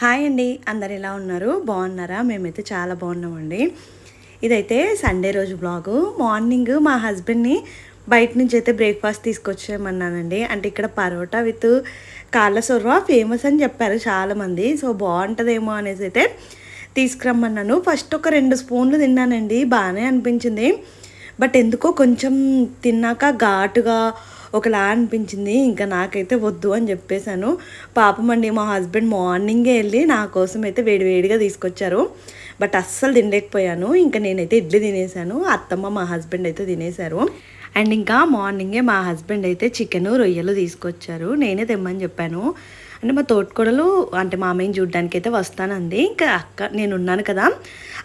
Hi అండి అందరు ఎలా ఉన్నారు? బాగున్నారా? మేమైతే చాలా బాగున్నామండి. ఇదైతే సండే రోజు బ్లాగు. మార్నింగ్ మా హస్బెండ్ని బయట నుంచి అయితే బ్రేక్ఫాస్ట్ తీసుకొచ్చేయమన్నానండి. అంటే ఇక్కడ పరోటా విత్ కాళ్ళ సొర్వ ఫేమస్ అని చెప్పారు చాలామంది. సో బాగుంటుందేమో అనేసి అయితే తీసుకురమ్మన్నాను. ఫస్ట్ ఒక రెండు స్పూన్లు తిన్నానండి. బాగానే అనిపించింది. బట్ ఎందుకో కొంచెం తిన్నాక ఘాటుగా ఒకలా అనిపించింది ఇంకా నాకైతే వద్దు అని చెప్పేశాను. పాపం అండి మా హస్బెండ్ మార్నింగే వెళ్ళి నా కోసం అయితే వేడివేడిగా తీసుకొచ్చారు. బట్ అస్సలు తినలేకపోయాను. ఇంకా నేనైతే ఇడ్లీ తినేసాను అత్తమ్మ మా హస్బెండ్ అయితే తినేశారు. అండ్ ఇంకా మార్నింగే మా హస్బెండ్ అయితే చికెన్ రొయ్యలు తీసుకొచ్చారు. నేనే తెమ్మని చెప్పాను. అంటే మా తోటకూడలు అంటే మామయ్యని చూడడానికి అయితే వస్తానంది. ఇంకా అక్క నేను ఉన్నాను కదా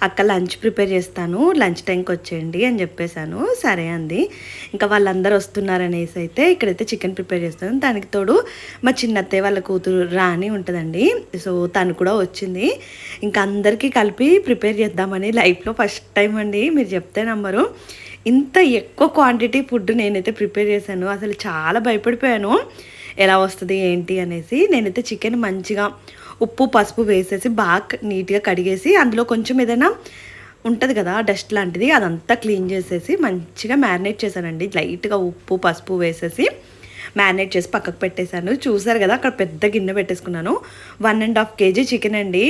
అక్క లంచ్ ప్రిపేర్ చేస్తాను లంచ్ టైంకి వచ్చేయండి అని చెప్పేశాను. సరే అంది. ఇంకా వాళ్ళందరూ వస్తున్నారనేసి అయితే ఇక్కడైతే చికెన్ ప్రిపేర్ చేస్తాను. దానికి తోడు మా చిన్నత్తయ్య వాళ్ళ కూతురు రాణి ఉంటుందండి. సో తను కూడా వచ్చింది. ఇంకా అందరికీ కలిపి ప్రిపేర్ చేద్దామని లైఫ్లో ఫస్ట్ టైం అండి. మీరు చెప్తే నమ్మరు ఇంత ఎక్కువ క్వాంటిటీ ఫుడ్ నేనైతే ప్రిపేర్ చేశాను. అసలు చాలా భయపడిపోయాను. ఎలా వస్తుంది ఏంటి అనేసి నేనైతే చికెన్ మంచిగా ఉప్పు పసుపు వేసేసి బాగా నీట్గా కడిగేసి అందులో కొంచెం ఏదైనా ఉంటుంది కదా డస్ట్ లాంటిది అదంతా క్లీన్ చేసేసి మంచిగా మ్యారినేట్ చేశానండి. లైట్గా ఉప్పు పసుపు వేసేసి మ్యారినేట్ చేసి పక్కకు పెట్టేశాను. చూసారు కదా అక్కడ పెద్ద గిన్నె పెట్టేసుకున్నాను. One and half kg chicken అండి.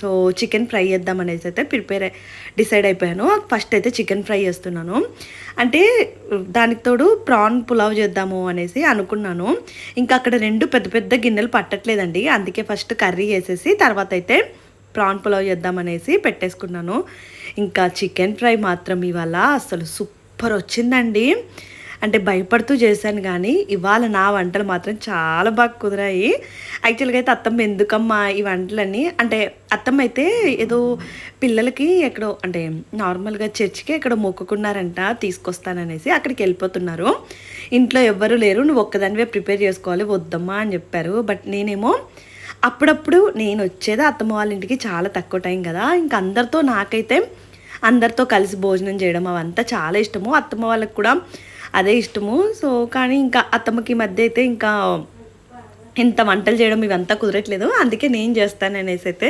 సో చికెన్ ఫ్రై చేద్దాం అనేసి అయితే ప్రిపేర్ డిసైడ్ అయిపోయాను. ఫస్ట్ అయితే చికెన్ ఫ్రై చేస్తున్నాను. అంటే దానికి తోడు ప్రాన్ పులావ్ చేద్దాము అనేసి అనుకున్నాను. ఇంకా అక్కడ రెండు పెద్ద పెద్ద గిన్నెలు పట్టట్లేదండి. అందుకే ఫస్ట్ కర్రీ వేసేసి తర్వాత అయితే ప్రాన్ పులావ్ చేద్దామనేసి పెట్టేసుకున్నాను. ఇంకా చికెన్ ఫ్రై మాత్రం ఇవాళ అసలు సూపర్ వచ్చిందండి. అంటే భయపడుతూ చేశాను కానీ ఇవాళ నా వంటలు మాత్రం చాలా బాగా కుదిరాయి. యాక్చువల్గా అయితే అత్తమ్మ ఎందుకమ్మా ఈ వంటలన్నీ? అంటే అత్తమ్మ అయితే ఏదో పిల్లలకి ఎక్కడో అంటే నార్మల్గా చర్చికి ఎక్కడ మొక్కుకున్నారంట తీసుకొస్తాననేసి అక్కడికి వెళ్ళిపోతున్నారు. ఇంట్లో ఎవ్వరూ లేరు. నువ్వు ఒక్కదానివే ప్రిపేర్ చేసుకోవాలి వద్దమ్మా అని చెప్పారు. బట్ నేనేమో అప్పుడప్పుడు నేను వచ్చేది అత్తమ్మ వాళ్ళ ఇంటికి చాలా తక్కువ టైం కదా. ఇంక అందరితో నాకైతే అందరితో కలిసి భోజనం చేయడం అవంతా చాలా ఇష్టము. అత్తమ్మ వాళ్ళకి కూడా అదే ఇష్టము. సో కానీ ఇంకా అత్తమ్మకి ఈ మధ్య అయితే ఇంకా ఇంత వంటలు చేయడం ఇవంతా కుదరట్లేదు. అందుకే నేను చేస్తాను అనేసి అయితే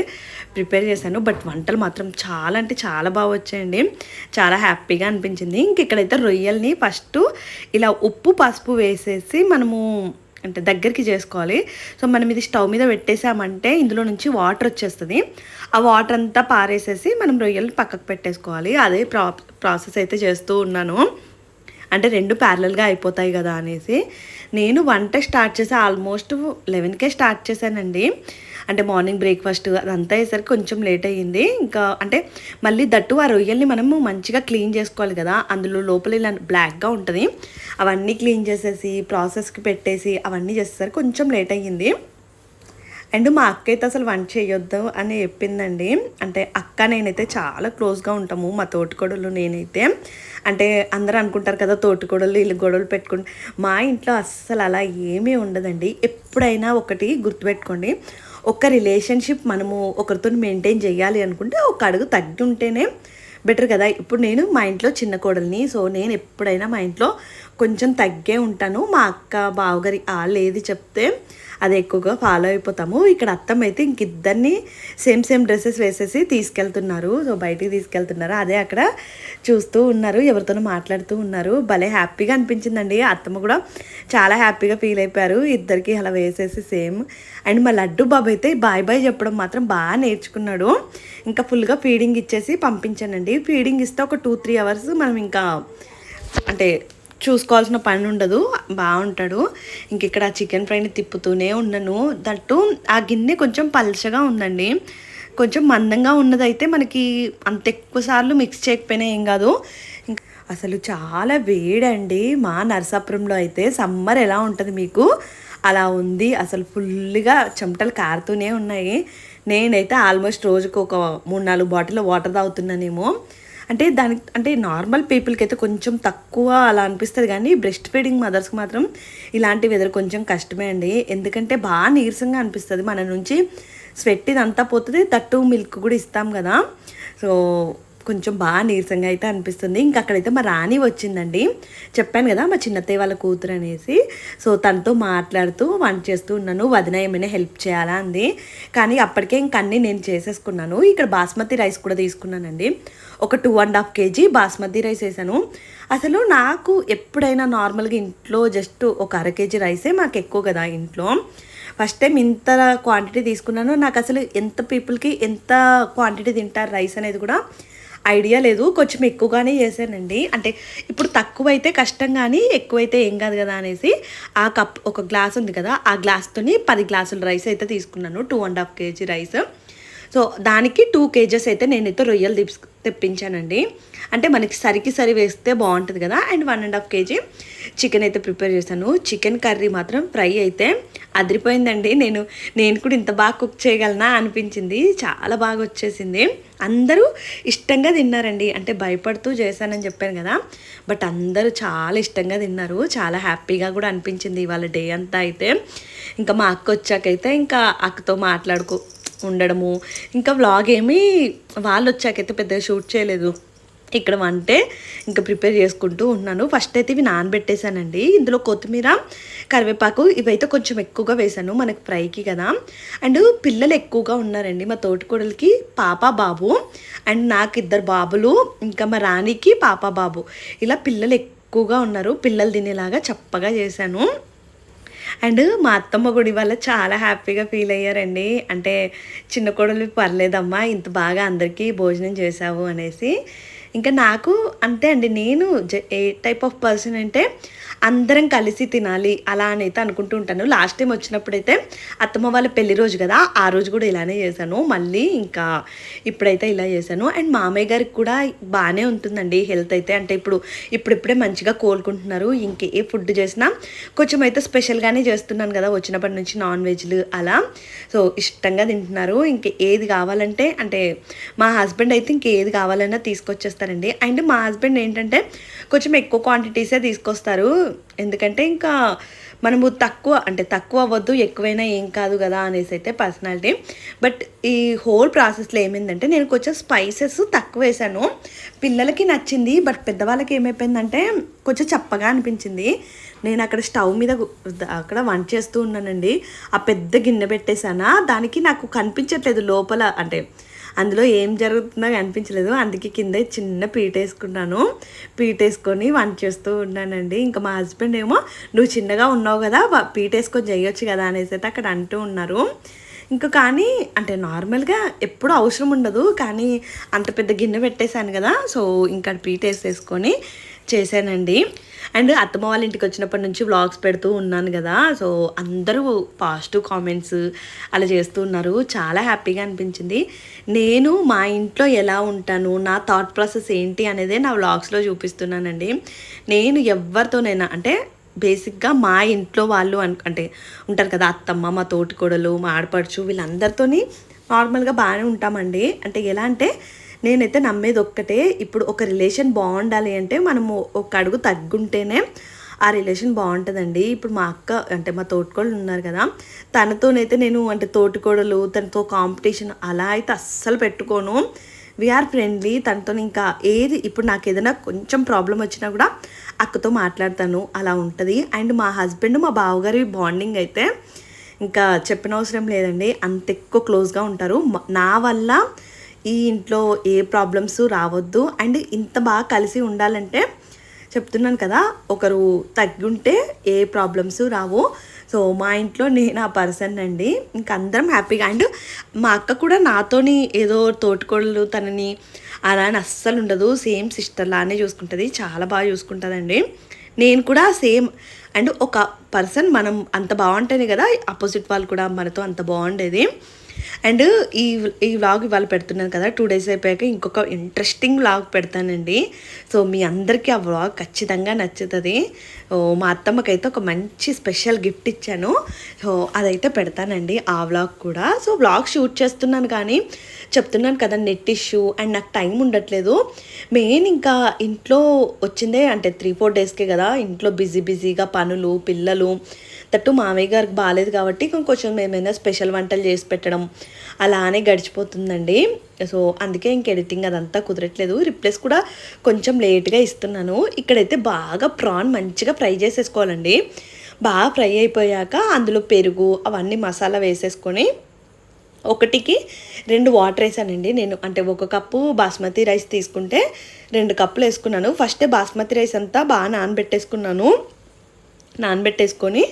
ప్రిపేర్ చేశాను. బట్ వంటలు మాత్రం చాలా అంటే చాలా బాగా వచ్చాయండి. చాలా హ్యాపీగా అనిపించింది. ఇంక ఇక్కడైతే రొయ్యల్ని ఫస్ట్ ఇలా ఉప్పు పసుపు వేసేసి మనము అంటే దగ్గరికి చేసుకోవాలి. సో మనం ఇది స్టవ్ మీద పెట్టేసామంటే ఇందులో నుంచి వాటర్ వచ్చేస్తుంది. ఆ వాటర్ అంతా పారేసేసి మనం రొయ్యలు పక్కకు పెట్టేసుకోవాలి. అదే ప్రా ప్రాసెస్ అయితే చేస్తూ ఉన్నాను. అంటే రెండు ప్యారలల్గా అయిపోతాయి కదా అనేసి నేను వంట స్టార్ట్ చేసి. ఆల్మోస్ట్ లెవెన్కే స్టార్ట్ చేశానండి. అంటే మార్నింగ్ బ్రేక్ఫాస్ట్ అదంతా అయ్యేసరికి కొంచెం లేట్ అయ్యింది. ఇంకా అంటే మళ్ళీ దట్టు ఆ రొయ్యల్ని మనము మంచిగా క్లీన్ చేసుకోవాలి కదా. అందులో లోపల ఇలా బ్లాక్గా ఉంటుంది. అవన్నీ క్లీన్ చేసేసి ప్రాసెస్కి పెట్టేసి అవన్నీ చేసేసరికి కొంచెం లేట్ అయ్యింది. అండ్ మా అక్క అయితే అసలు వంట చేయొద్దు అని చెప్పిందండి. అంటే అక్క నేనైతే చాలా క్లోజ్గా ఉంటాము మా తోటికోడలు నేనైతే. అంటే అందరూ అనుకుంటారు కదా తోటికోడలు వీళ్ళు గొడవలు పెట్టుకుంటే మా ఇంట్లో అస్సలు అలా ఏమీ ఉండదండి. ఎప్పుడైనా ఒకటి గుర్తుపెట్టుకోండి. ఒక రిలేషన్షిప్ మనము ఒకరితో మెయింటైన్ చేయాలి అనుకుంటే ఒక అడుగు తగ్గి ఉంటేనే బెటర్ కదా. ఇప్పుడు నేను మా ఇంట్లో చిన్న కోడల్ని సో నేను ఎప్పుడైనా మా ఇంట్లో కొంచెం తగ్గే ఉంటాను. మా అక్క బావగారి వాళ్ళు ఏది చెప్తే అది ఎక్కువగా ఫాలో అయిపోతాము. ఇక్కడ అత్తమ్మ అయితే ఇంక ఇద్దరిని సేమ్ సేమ్ డ్రెస్సెస్ వేసేసి తీసుకెళ్తున్నారు. సో బయటికి తీసుకెళ్తున్నారు. అదే అక్కడ చూస్తూ ఉన్నారు. ఎవరితోనో మాట్లాడుతూ ఉన్నారు. భలే హ్యాపీగా అనిపించిందండి. అత్తమ్మ కూడా చాలా హ్యాపీగా ఫీల్ అయిపోయారు. ఇద్దరికి అలా వేసేసి సేమ్ అండ్ మా లడ్డు బాబు అయితే బాయ్ బాయ్ చెప్పడం మాత్రం బాగా నేర్చుకున్నాడు. ఇంకా ఫుల్గా ఫీడింగ్ ఇచ్చేసి పంపించానండి. ఫీడింగ్ ఇస్తే ఒక టూ త్రీ అవర్స్ మనం ఇంకా అంటే చూసుకోవాల్సిన పని ఉండదు. బాగుంటాడు ఇంక ఇక్కడ చికెన్ ఫ్రైని తిప్పుతూనే ఉన్నాను. దట్టు ఆ గిన్నె కొంచెం పల్చగా ఉందండి. కొంచెం మందంగా ఉన్నదైతే మనకి అంత ఎక్కువ సార్లు మిక్స్ చేయకపోయినా ఏం కాదు. ఇంకా అసలు చాలా వేడండి మా నరసాపురంలో అయితే. సమ్మర్ ఎలా ఉంటుంది మీకు? అలా ఉంది. అసలు ఫుల్గా చెమటలు కారుతూనే ఉన్నాయి. నేనైతే ఆల్మోస్ట్ రోజుకు ఒక మూడు నాలుగు బాటిల్ వాటర్ తాగుతున్నానేమో. అంటే దానికి అంటే నార్మల్ పీపుల్కి అయితే కొంచెం తక్కువ అలా అనిపిస్తుంది కానీ బ్రెస్ట్ ఫీడింగ్ మదర్స్కి మాత్రం ఇలాంటి వెదర్ కొంచెం కష్టమే అండి. ఎందుకంటే బాగా నీరసంగా అనిపిస్తుంది. మన నుంచి స్వెట్ ఇదంతా పోతుంది తట్టు మిల్క్ కూడా ఇస్తాం కదా. సో కొంచెం బాగా నీరసంగా అయితే అనిపిస్తుంది. ఇంకా అక్కడైతే మా రాణి వచ్చిందండి. చెప్పాను కదా మా చిన్నత్తయ్య వాళ్ళ కూతురు అనేసి. సో తనతో మాట్లాడుతూ వంట చేస్తూ ఉన్నాను. వదిన ఏమైనా హెల్ప్ చేయాలా అంది. కానీ అప్పటికే ఇంక అన్నీ నేను చేసేసుకున్నాను. ఇక్కడ బాస్మతి రైస్ కూడా తీసుకున్నానండి. ఒక two and half kg basmati rice వేసాను. అసలు నాకు ఎప్పుడైనా నార్మల్గా ఇంట్లో జస్ట్ ఒక అర కేజీ రైసే మాకు ఎక్కువ కదా ఇంట్లో. ఫస్ట్ టైం ఇంత క్వాంటిటీ తీసుకున్నాను. నాకు అసలు ఎంత పీపుల్కి ఎంత క్వాంటిటీ తింటారు రైస్ అనేది కూడా ఐడియా లేదు. కొంచెం ఎక్కువగానే చేశానండి. అంటే ఇప్పుడు తక్కువ అయితే కష్టం కానీ ఎక్కువైతే ఏం కాదు కదా అనేసి ఆ కప్ ఒక గ్లాస్ ఉంది కదా ఆ గ్లాస్తోని పది గ్లాసుల రైస్ అయితే తీసుకున్నాను. Two and half kg rice. So దానికి టూ కేజెస్ అయితే నేనైతే రొయ్యలు తీస్ తెప్పించానండి. అంటే మనకి సరికి సరి వేస్తే బాగుంటుంది కదా. And one and half kg chicken అయితే ప్రిపేర్ చేశాను. చికెన్ కర్రీ మాత్రం ఫ్రై అయితే అదిరిపోయిందండి. నేను నేను కూడా ఇంత బాగా కుక్ చేయగలనా అనిపించింది. చాలా బాగా వచ్చేసింది. అందరూ ఇష్టంగా తిన్నారండి. అంటే భయపడుతూ చేశానని చెప్పాను కదా. బట్ అందరూ చాలా ఇష్టంగా తిన్నారు. చాలా హ్యాపీగా కూడా అనిపించింది ఇవాళ డే అంతా అయితే. ఇంకా మా అక్క వచ్చాకైతే ఇంకా అక్కతో మాట్లాడుకో ఉండడము. ఇంకా వ్లాగ్ ఏమీ వాళ్ళు వచ్చాకైతే పెద్దగా షూట్ చేయలేదు. ఇక్కడ అంటే ఇంకా ప్రిపేర్ చేసుకుంటూ ఉన్నాను ఫస్ట్ అయితే ఇవి నానబెట్టేశానండి. ఇందులో కొత్తిమీర కరివేపాకు ఇవైతే కొంచెం ఎక్కువగా వేశాను మనకి ఫ్రైకి కదా. అండ్ పిల్లలు ఎక్కువగా ఉన్నారండి మా తోటికోడలికి పాప బాబు. అండ్ నాకు ఇద్దరు బాబులు ఇంకా మా రాణికి పాప బాబు. ఇలా పిల్లలు ఎక్కువగా ఉన్నారు. పిల్లలు తినేలాగా చప్పగా చేశాను. అండ్ మా అత్తమ్మ గుడి వల్ల చాలా హ్యాపీగా ఫీల్ అయ్యారండి. అంటే చిన్న కోడలు పర్లేదమ్మా ఇంత బాగా అందరికీ భోజనం చేశావు అనేసి. ఇంకా నాకు అంతే అండి నేను జ- ఏ టైప్ ఆఫ్ పర్సన్ అంటే అందరం కలిసి తినాలి అలా అని అయితే అనుకుంటూ ఉంటాను. లాస్ట్ టైం వచ్చినప్పుడైతే అత్తమ్మ వాళ్ళ పెళ్ళి రోజు కదా ఆ రోజు కూడా ఇలానే చేశాను. మళ్ళీ ఇంకా ఇప్పుడైతే ఇలా చేశాను. అండ్ మామయ్య గారికి కూడా బాగానే ఉంటుందండి హెల్త్ అయితే. అంటే ఇప్పుడు ఇప్పుడిప్పుడే మంచిగా కోలుకుంటున్నారు. ఇంకే ఏ ఫుడ్ చేసినా కొంచెం అయితే స్పెషల్గానే చేస్తున్నాను కదా వచ్చినప్పటి నుంచి నాన్ వెజ్లు అలా. సో ఇష్టంగా తింటున్నారు. ఇంక ఏది కావాలంటే అంటే మా హస్బెండ్ అయితే ఇంకేది కావాలన్నా తీసుకొచ్చేస్తారండి అండ్ మా హస్బెండ్ ఏంటంటే కొంచెం ఎక్కువ క్వాంటిటీసే తీసుకొస్తారు. ఎందుకంటే ఇంకా మనము తక్కువ అంటే తక్కువ అవ్వద్దు ఎక్కువైనా ఏం కాదు కదా అనేసి అయితే పర్సనాలిటీ బట్ ఈ హోల్ ప్రాసెస్లో ఏమైందంటే నేను కొంచెం స్పైసెస్ తక్కువ వేసాను. పిల్లలకి నచ్చింది బట్ పెద్దవాళ్ళకి ఏమైపోయిందంటే కొంచెం చప్పగా అనిపించింది. నేను అక్కడ స్టవ్ మీద అక్కడ వంట చేస్తూ ఉన్నానండి. ఆ పెద్ద గిన్నె పెట్టేశానా? దానికి నాకు కనిపించట్లేదు లోపల. అంటే అందులో ఏం జరుగుతుందో అనిపించలేదు. అందుకే కింద చిన్న పీట వేసుకున్నాను పీట వేసుకొని వంట చేస్తూ ఉన్నానండి. ఇంకా మా హస్బెండ్ ఏమో నువ్వు చిన్నగా ఉన్నావు కదా పీట వేసుకొని చేయొచ్చు కదా అనేసి అయితే అక్కడ అంటూ ఉన్నారు. ఇంకా కానీ అంటే నార్మల్గా ఎప్పుడు అవసరం ఉండదు. కానీ అంత పెద్ద గిన్నె పెట్టేశాను కదా సో ఇంకా పీట వేసేసుకొని చేశానండి. అండ్ అత్తమ్మ వాళ్ళ ఇంటికి వచ్చినప్పటి నుంచి వ్లాగ్స్ పెడుతూ ఉన్నాను కదా. సో అందరూ పాజిటివ్ కామెంట్స్ అలా చేస్తూ ఉన్నారు. చాలా హ్యాపీగా అనిపించింది. నేను మా ఇంట్లో ఎలా ఉంటాను నా థాట్ ప్రాసెస్ ఏంటి అనేది నా వ్లాగ్స్లో చూపిస్తున్నానండి. నేను ఎవరితోనైనా అంటే బేసిక్గా మా ఇంట్లో వాళ్ళు అను అంటే ఉంటారు కదా అత్తమ్మ మా తోటికోడలు మా ఆడపడుచు వీళ్ళందరితోని నార్మల్గా బాగానే ఉంటామండి. అంటే ఎలా అంటే నేనైతే నమ్మేది ఒక్కటే. ఇప్పుడు ఒక రిలేషన్ బాగుండాలి అంటే మనము ఒక అడుగు తగ్గుంటేనే ఆ రిలేషన్ బాగుంటుందండి. ఇప్పుడు మా అక్క అంటే మా తోటికోడలు ఉన్నారు కదా తనతోనైతే నేను అంటే తోటికోడలు తనతో కాంపిటీషన్ అలా అయితే అస్సలు పెట్టుకోను. వీఆర్ ఫ్రెండ్లీ తనతో ఇంకా ఏది ఇప్పుడు నాకు ఏదైనా కొంచెం ప్రాబ్లం వచ్చినా కూడా అక్కతో మాట్లాడతాను. అలా ఉంటుంది. అండ్ మా హస్బెండ్ మా బావగారి బాండింగ్ అయితే ఇంకా చెప్పిన అవసరం లేదండి. అంత ఎక్కువ క్లోజ్గా ఉంటారు. నా వల్ల ఈ ఇంట్లో ఏ ప్రాబ్లమ్స్ రావద్దు. అండ్ ఇంత బాగా కలిసి ఉండాలంటే చెప్తున్నాను కదా ఒకరు తగ్గుంటే ఏ ప్రాబ్లమ్స్ రావు. సో మా ఇంట్లో నేను ఆ పర్సన్ అండి. ఇంక అందరం హ్యాపీగా అండ్ మా అక్క కూడా నాతోని ఏదో తోటికోడలు తనని అలా అని అస్సలు ఉండదు. సేమ్ సిస్టర్ లానే చూసుకుంటుంది. చాలా బాగా చూసుకుంటుందండి. నేను కూడా సేమ్ అండ్ ఒక పర్సన్ మనం అంత బాగుంటేనే కదా ఆపోజిట్ వాళ్ళు కూడా మనతో అంత బాగుండేది. అండ్ ఈ ఈ వ్లాగ్ ఇవాళ పెడుతున్నాను కదా టూ డేస్ అయిపోయాక ఇంకొక ఇంట్రెస్టింగ్ వ్లాగ్ పెడతానండి. సో మీ అందరికీ ఆ వ్లాగ్ ఖచ్చితంగా నచ్చుతుంది. మా అత్తమ్మకైతే ఒక మంచి స్పెషల్ గిఫ్ట్ ఇచ్చాను. సో అదైతే పెడతానండి ఆ వ్లాగ్ కూడా. సో వ్లాగ్ షూట్ చేస్తున్నాను కానీ చెప్తున్నాను కదా నెట్ ఇష్యూ అండ్ నాకు టైం ఉండట్లేదు. మెయిన్ ఇంకా ఇంట్లో వచ్చిందే అంటే త్రీ ఫోర్ డేస్కే కదా ఇంట్లో బిజీ బిజీగా పనులు పిల్లలు తట్టు మామయ్య గారికి బాగాలేదు కాబట్టి కొంచెం ఏమైనా స్పెషల్ వంటలు చేసి పెట్టడం అలానే గడిచిపోతుందండి. సో అందుకే ఇంక ఎడిటింగ్ అదంతా కుదరట్లేదు. రిప్లేస్ కూడా కొంచెం లేట్గా ఇస్తున్నాను. ఇక్కడైతే బాగా ప్రాన్ మంచిగా ఫ్రై చేసేసుకోవాలండి. బాగా ఫ్రై అయిపోయాక అందులో పెరుగు అవన్నీ మసాలా వేసేసుకొని ఒకటికి రెండు వాటర్ వేసానండి. నేను అంటే ఒక కప్పు బాస్మతి రైస్ తీసుకుంటే రెండు కప్పులు వేసుకున్నాను. ఫస్టే బాస్మతి రైస్ అంతా బాగా నానబెట్టేసుకున్నాను. నానబెట్టేసుకొని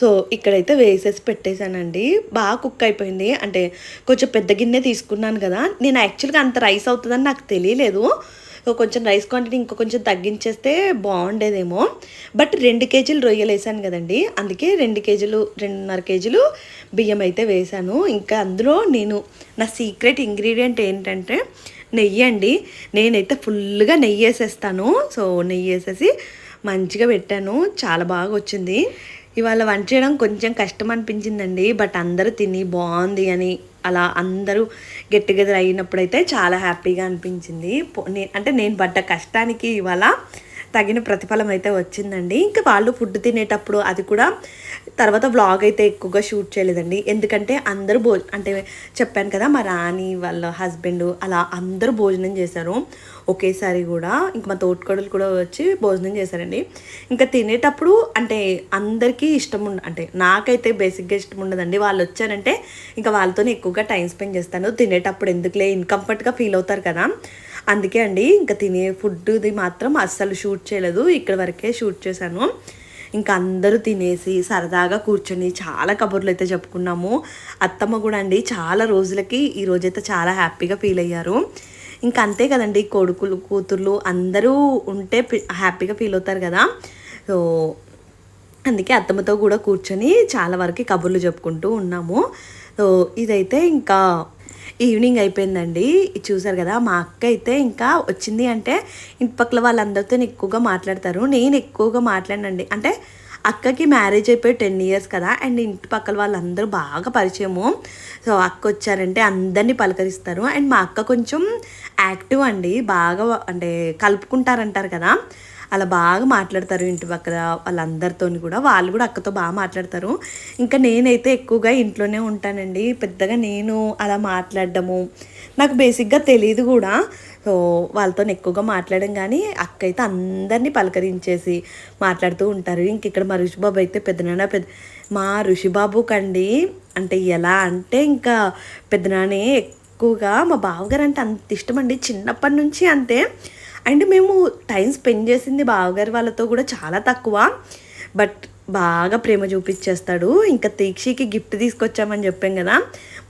సో ఇక్కడైతే వేసేసి పెట్టేశానండి. బాగా కుక్ అయిపోయింది. అంటే కొంచెం పెద్ద గిన్నె తీసుకున్నాను కదా. నేను యాక్చువల్గా అంత రైస్ అవుతుందని నాకు తెలియలేదు. సో కొంచెం రైస్ క్వాంటిటీ ఇంకో కొంచెం తగ్గించేస్తే బాగుండేదేమో. బట్ రెండు కేజీలు రొయ్యలు వేసాను కదండి. అందుకే రెండు కేజీలు రెండున్నర కేజీలు బియ్యం అయితే వేసాను. ఇంకా అందులో నేను నా సీక్రెట్ ఇంగ్రీడియంట్ ఏంటంటే నెయ్యి అండి. నేనైతే ఫుల్గా నెయ్యి వేసేస్తాను. సో నెయ్యి వేసేసి మంచిగా పెట్టాను. చాలా బాగా వచ్చింది. ఇవాళ వంట చేయడం కొంచెం కష్టం అనిపించిందండి. బట్ అందరూ తిని బాగుంది అని అలా అందరూ గెట్ టుగెదర్ అయినప్పుడైతే చాలా హ్యాపీగా అనిపించింది. పో- నే- అంటే నేను పడ్డ కష్టానికి ఇవాళ తగిన ప్రతిఫలం అయితే వచ్చిందండి. ఇంకా వాళ్ళు ఫుడ్ తినేటప్పుడు అది కూడా తర్వాత వ్లాగ్ అయితే ఎక్కువగా షూట్ చేయలేదండి. ఎందుకంటే అందరూ భోజనం అంటే చెప్పాను కదా మా రాణి వాళ్ళ హస్బెండ్ అలా అందరూ భోజనం చేశారు. ఒకేసారి కూడా ఇంక మా తోటికోడలు కూడా వచ్చి భోజనం చేశారండి. ఇంకా తినేటప్పుడు అంటే అందరికీ ఇష్టం ఉండ అంటే నాకైతే బేసిక్గా ఇష్టం ఉండదండి. వాళ్ళు వచ్చారంటే ఇంకా వాళ్ళతోనే ఎక్కువగా టైం స్పెండ్ చేస్తాను. తినేటప్పుడు ఎందుకులే ఇన్కంఫర్ట్గా ఫీల్ అవుతారు కదా. అందుకే అండి ఇంకా తినే ఫుడ్ది మాత్రం అస్సలు షూట్ చేయలేదు. ఇక్కడ వరకే షూట్ చేశాను. ఇంకా అందరూ తినేసి సరదాగా కూర్చొని చాలా కబుర్లు అయితే చెప్పుకున్నాము. అత్తమ్మ కూడా అండి చాలా రోజులకి ఈ రోజైతే చాలా హ్యాపీగా ఫీల్ అయ్యారు. ఇంకా అంతే కదండి కొడుకులు కూతుర్లు అందరూ ఉంటే హ్యాపీగా ఫీల్ అవుతారు కదా. సో అందుకే అత్తమ్మతో కూడా కూర్చొని చాలా వరకు కబుర్లు చెప్పుకుంటూ ఉన్నాము. సో ఇదైతే ఇంకా ఈవినింగ్ అయిపోయిందండి. ఇది చూసారు కదా మా అక్క అయితే ఇంకా వచ్చింది అంటే ఇంటి పక్కల వాళ్ళందరితో ఎక్కువగా మాట్లాడతారు. నేను ఎక్కువగా మాట్లాడినండి. అంటే అక్కకి మ్యారేజ్ అయిపోయి టెన్ ఇయర్స్ కదా అండ్ ఇంటి పక్కల వాళ్ళందరూ బాగా పరిచయము. సో అక్క వచ్చారంటే అందరినీ పలకరిస్తారు. అండ్ మా అక్క కొంచెం యాక్టివ్ అండి. బాగా అంటే కలుపుకుంటారంటారు కదా. అలా బాగా మాట్లాడతారు ఇంటి పక్కల వాళ్ళందరితో కూడా. వాళ్ళు కూడా అక్కతో బాగా మాట్లాడతారు. ఇంకా నేనైతే ఎక్కువగా ఇంట్లోనే ఉంటానండి. పెద్దగా నేను అలా మాట్లాడడము. నాకు బేసిక్గా తెలియదు కూడా. సో వాళ్ళతో ఎక్కువగా మాట్లాడడం కానీ అక్క అయితే అందరినీ పలకరించేసి మాట్లాడుతూ ఉంటారు. ఇంక ఇక్కడ మా ఋషిబాబు అయితే పెద్దనాన్న పెద్ద మా ఋషిబాబు కండి అంటే ఎలా అంటే ఇంకా పెద్దనానే ఎక్కువగా మా బావగారు అంటే అంత ఇష్టం అండి చిన్నప్పటి నుంచి అంతే. అండ్ మేము టైం స్పెండ్ చేసింది బావగారి వాళ్ళతో కూడా చాలా తక్కువ. బట్ బాగా ప్రేమ చూపించేస్తాడు. ఇంకా తీక్షికి గిఫ్ట్ తీసుకొచ్చామని చెప్పాం కదా.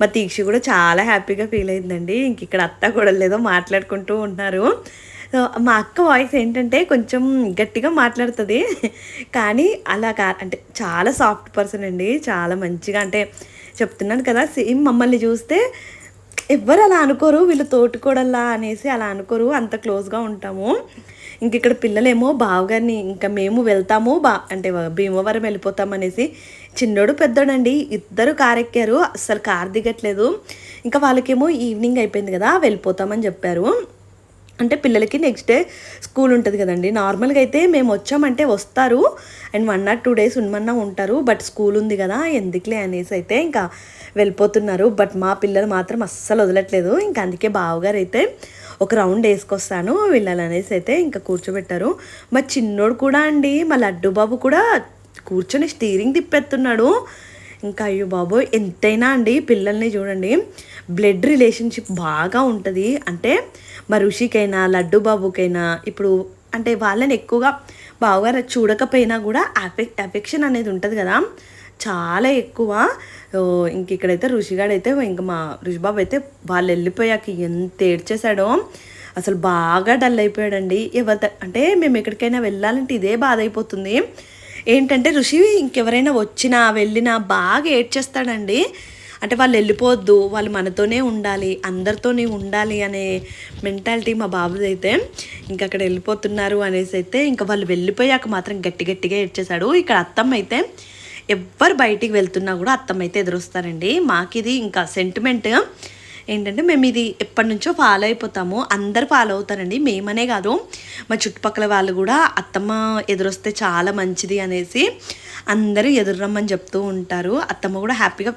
మా తీక్షి కూడా చాలా హ్యాపీగా ఫీల్ అయిందండి. ఇంక ఇక్కడ అత్త కూడా లేదో మాట్లాడుకుంటూ ఉన్నారు మా అక్క వాయిస్ ఏంటంటే కొంచెం గట్టిగా మాట్లాడుతుంది. కానీ అలా కా అంటే చాలా సాఫ్ట్ పర్సన్ అండి. చాలా మంచిగా అంటే చెప్తున్నాను కదా. సేమ్ మమ్మల్ని చూస్తే ఎవ్వరు అలా అనుకోరు. వీళ్ళు తోటికోడల్లా అనేసి అలా అనుకోరు. అంత క్లోజ్గా ఉంటాము. ఇంక ఇక్కడ పిల్లలేమో బావగారిని ఇంకా మేము వెళ్తాము బా అంటే భీమవరం వెళ్ళిపోతాం అనేసి చిన్నోడు పెద్దోడండి ఇద్దరు కారు ఎక్కారు అస్సలు కార్ దిగట్లేదు. ఇంకా వాళ్ళకేమో ఈవినింగ్ అయిపోయింది కదా వెళ్ళిపోతామని చెప్పారు. అంటే పిల్లలకి నెక్స్ట్ డే స్కూల్ ఉంటుంది కదండి. నార్మల్గా అయితే మేము వచ్చామంటే వస్తారు. And one or two days ఉండమన్నా ఉంటారు. బట్ స్కూల్ ఉంది కదా ఎందుకులే అనేసి అయితే ఇంకా వెళ్ళిపోతున్నారు. బట్ మా పిల్లలు మాత్రం అస్సలు వదలట్లేదు. ఇంకా అందుకే బావగారు అయితే ఒక రౌండ్ వేసుకొస్తాను వెళ్ళాలనేసి అయితే ఇంకా కూర్చోబెట్టారు. మా చిన్నోడు కూడా అండి మా లడ్డు బాబు కూడా కూర్చొని స్టీరింగ్ తిప్పేస్తున్నాడు. ఇంకా అయ్యో బాబోయ్ ఎంతైనా అండి పిల్లల్ని చూడండి. బ్లడ్ రిలేషన్షిప్ బాగా ఉంటుంది. అంటే మా ఋషికైనా లడ్డు బాబుకైనా ఇప్పుడు అంటే వాళ్ళని ఎక్కువగా బావగారు చూడకపోయినా కూడా అఫెక్ అఫెక్షన్ అనేది ఉంటుంది కదా. చాలా ఎక్కువ ఇంక ఇక్కడైతే ఋషిగాడైతే ఇంకా మా ఋషిబాబు అయితే వాళ్ళు వెళ్ళిపోయాక ఎంత ఏడ్చేశాడో. అసలు బాగా డల్ అయిపోయాడండి. ఎవరి అంటే మేము ఎక్కడికైనా వెళ్ళాలంటే ఇదే బాధ అయిపోతుంది. ఏంటంటే ఋషి ఇంకెవరైనా వచ్చినా వెళ్ళినా బాగా ఏడ్చేస్తాడండి. అంటే వాళ్ళు వెళ్ళిపోవద్దు వాళ్ళు మనతోనే ఉండాలి అందరితోనే ఉండాలి అనే మెంటాలిటీ మా బాబుదైతే అయితే ఇంకా అక్కడ వెళ్ళిపోతున్నారు అనేసి అయితే ఇంకా వాళ్ళు వెళ్ళిపోయాక మాత్రం గట్టి గట్టిగా ఏడ్చేశాడు. ఇక్కడ అత్తమ్మ అయితే ఎవ్వరు బయటికి వెళ్తున్నా కూడా అత్తమ్మ అయితే ఎదురొస్తారండి. మాకు ఇది ఇంకా సెంటిమెంట్ ఏంటంటే మేము ఇది ఎప్పటి నుంచో ఫాలో అయిపోతాము అందరు ఫాలో అవుతారండి. మేమనే కాదు మా చుట్టుపక్కల వాళ్ళు కూడా అత్తమ్మ ఎదురొస్తే చాలా మంచిది అనేసి అందరూ ఎదురమ్మని చెప్తూ ఉంటారు. అత్తమ్మ కూడా హ్యాపీగా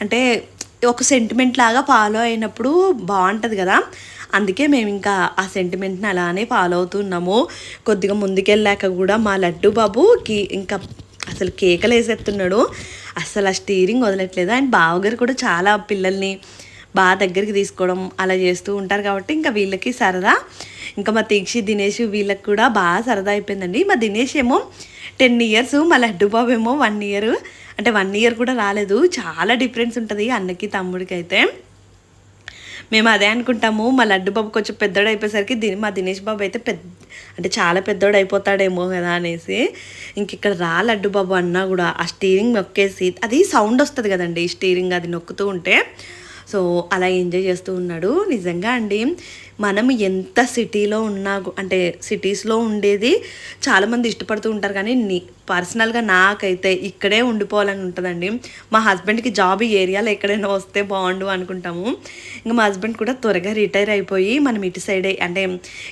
అంటే ఒక సెంటిమెంట్ లాగా ఫాలో అయినప్పుడు బాగుంటుంది కదా. అందుకే మేము ఇంకా ఆ సెంటిమెంట్ని అలానే ఫాలో అవుతున్నాము. కొద్దిగా ముందుకెళ్ళాక కూడా మా లడ్డు బాబుకి ఇంకా అసలు కేకలు వేసేస్తున్నాడు అసలు ఆ స్టీరింగ్ వదలట్లేదు. అండ్ బావగారు కూడా చాలా పిల్లల్ని బాగా దగ్గరికి తీసుకోవడం అలా చేస్తూ ఉంటారు కాబట్టి ఇంకా వీళ్ళకి సరదా. ఇంకా మా దీక్షి దినేష్ వీళ్ళకి కూడా బాగా సరదా అయిపోయిందండి. మా దినేష్ ఏమో టెన్ ఇయర్స్ మా లడ్డు బాబు ఏమో వన్ ఇయర్. అంటే వన్ ఇయర్ కూడా రాలేదు. చాలా డిఫరెన్స్ ఉంటుంది అన్నకి తమ్ముడికి అయితే మేము అదే అనుకుంటాము మా లడ్డు బాబు కొంచెం పెద్దోడు అయిపోయేసరికి దీని మా దినేష్ బాబు అయితే పెద్ద అంటే చాలా పెద్దోడు అయిపోతాడేమో కదా అనేసి. ఇంక ఇక్కడ రా లడ్డు బాబు అన్నా కూడా ఆ స్టీరింగ్ నొక్కేసి అది సౌండ్ వస్తుంది కదండి స్టీరింగ్ అది నొక్కుతూ ఉంటే. సో అలా ఎంజాయ్ చేస్తూ ఉన్నాడు. నిజంగా అండి మనం ఎంత సిటీలో ఉన్నా అంటే సిటీస్లో ఉండేది చాలామంది ఇష్టపడుతూ ఉంటారు. కానీ నీ పర్సనల్గా నాకైతే ఇక్కడే ఉండిపోవాలని ఉంటుందండి. మా హస్బెండ్కి జాబ్ ఈ ఏరియాలో ఎక్కడైనా వస్తే బాగుండు అనుకుంటాము. ఇంకా మా హస్బెండ్ కూడా త్వరగా రిటైర్ అయిపోయి మనం ఇటు సైడే అంటే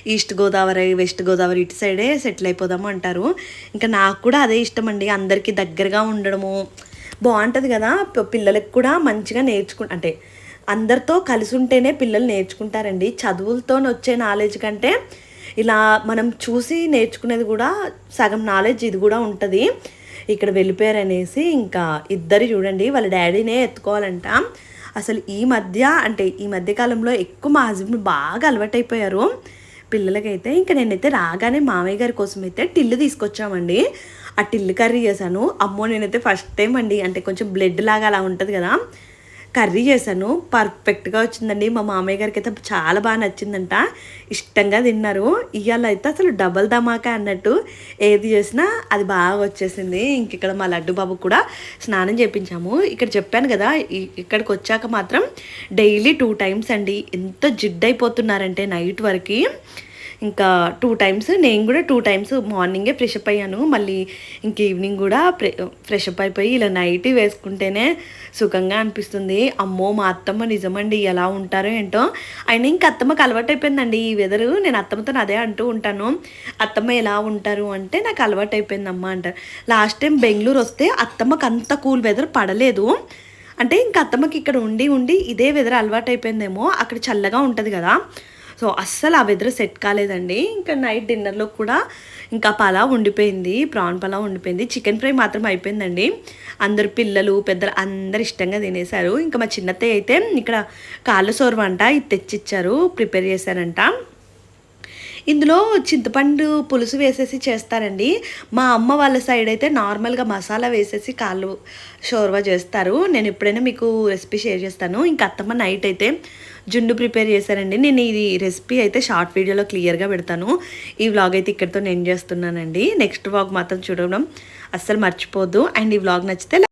ఈస్ట్ గోదావరి వెస్ట్ గోదావరి ఇటు సైడే సెటిల్ అయిపోదాము అంటారు. ఇంకా నాకు కూడా అదే ఇష్టం అండి. అందరికీ దగ్గరగా ఉండడము. బాగుంటుంది కదా. పిల్లలకు కూడా మంచిగా నేర్చుకు అంటే అందరితో కలిసి ఉంటేనే పిల్లలు నేర్చుకుంటారండి. చదువులతో వచ్చే నాలెడ్జ్ కంటే ఇలా మనం చూసి నేర్చుకునేది కూడా సగం నాలెడ్జ్ ఇది కూడా ఉంటుంది. ఇక్కడ వెళ్ళిపోయారు అనేసి ఇంకా ఇద్దరు చూడండి వాళ్ళ డాడీనే ఎత్తుకోవాలంట. అసలు ఈ మధ్య అంటే ఈ మధ్య కాలంలో ఎక్కువ మా హస్బెండ్ బాగా అలవాటైపోయారు. పిల్లలకైతే ఇంకా నేనైతే రాగానే మామయ్య గారి కోసం అయితే టిల్లు తీసుకొచ్చామండి. ఆ టిల్లు కర్రీ చేశాను. అమ్మో నేనైతే ఫస్ట్ టైం అండి. అంటే కొంచెం బ్లడ్ లాగా అలా ఉంటుంది కదా. కర్రీ చేశాను. పర్ఫెక్ట్గా వచ్చిందండి. మా మామయ్య గారికి అయితే చాలా బాగా నచ్చిందంట. ఇష్టంగా తిన్నారు. ఇవాళ అయితే అసలు డబల్ ధమాకా అన్నట్టు ఏది చేసినా అది బాగా వచ్చేసింది. ఇంక ఇక్కడ మా లడ్డు బాబు కూడా స్నానం చేపించాము. ఇక్కడ చెప్పాను కదా ఇక్కడికి వచ్చాక మాత్రం డైలీ టూ టైమ్స్ అండి. ఎంత జిడ్డైపోతున్నారంటే నైట్ వరకు. ఇంకా టూ టైమ్స్ నేను కూడా టూ టైమ్స్ మార్నింగే ఫ్రెష్ అప్ అయ్యాను. మళ్ళీ ఇంక ఈవినింగ్ కూడా ఫ్రెష్ అప్ అయిపోయి ఇలా నైట్ వేసుకుంటేనే సుఖంగా అనిపిస్తుంది. అమ్మో మా అత్తమ్మ నిజమండి ఎలా ఉంటారో ఏంటో. అయినా ఇంకా అత్తమ్మకి అలవాటు అయిపోయిందండి ఈ వెదరు నేను అత్తమ్మతో అదే అంటూ ఉంటాను. అత్తమ్మ ఎలా ఉంటారు అంటే నాకు అలవాటు అయిపోయింది అంటారు. లాస్ట్ టైం బెంగళూరు వస్తే అత్తమ్మకు అంత కూల్ వెదర్ పడలేదు. అంటే ఇంకా అత్తమ్మకి ఇక్కడ ఉండి ఉండి ఇదే వెదర్ అలవాటు అయిపోయిందేమో. అక్కడ చల్లగా ఉంటుంది కదా. సో అస్సలు ఆ వెదర్ సెట్ కాలేదండి. ఇంకా నైట్ డిన్నర్లో కూడా ఇంకా పలావ్ ఉండిపోయింది ప్రాన్ పలావ్ ఉండిపోయింది. చికెన్ ఫ్రై మాత్రం అయిపోయిందండి. అందరు పిల్లలు పెద్దలు అందరు ఇష్టంగా తినేశారు. ఇంకా మా చిన్నత్తయ్య అయితే ఇక్కడ కాళ్ళ సోర్వంట ఇది తెచ్చిచ్చారు ప్రిపేర్ చేశారంట. ఇందులో చింతపండు పులుసు వేసేసి చేస్తారండి. మా అమ్మ వాళ్ళ సైడ్ అయితే నార్మల్గా మసాలా వేసేసి కాళ్ళు షోర్వా చేస్తారు. నేను ఎప్పుడైనా మీకు రెసిపీ షేర్ చేస్తాను. ఇంకా అత్తమ్మ నైట్ అయితే జుండు ప్రిపేర్ చేశారండి. నేను ఇది రెసిపీ అయితే షార్ట్ వీడియోలో క్లియర్గా పెడతాను. ఈ వ్లాగ్ అయితే ఇక్కడితో నేను చేస్తున్నానండి. నెక్స్ట్ వ్లాగ్ మాత్రం చూడడం అస్సలు మర్చిపోద్దు. అండ్ ఈ వ్లాగ్ నచ్చితే